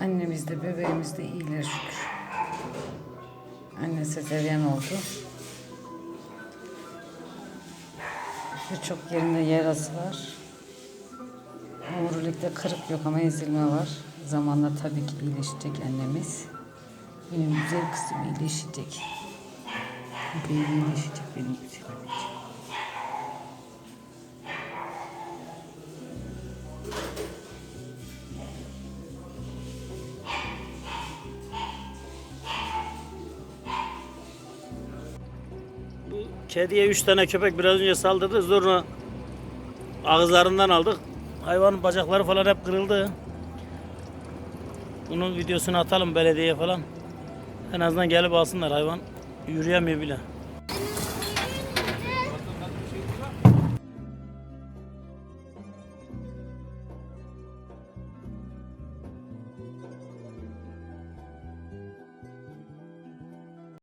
Annemiz de bebeğimiz de iyiler şükür. Anne sezeryan oldu. Birçok yerinde yarası var. Omurilikte kırık yok ama ezilme var. Zamanla tabii ki iyileşecek annemiz. Benim güzel kızım iyileşecek. Bebeğim iyileşecek benim güzel anneciğim. Bu kediye 3 tane köpek biraz önce saldırdı. Zorla ağızlarından aldık. Hayvanın bacakları falan hep kırıldı. Bunun videosunu atalım belediyeye falan. En azından gelip alsınlar hayvan. Yürüyemiyor bile.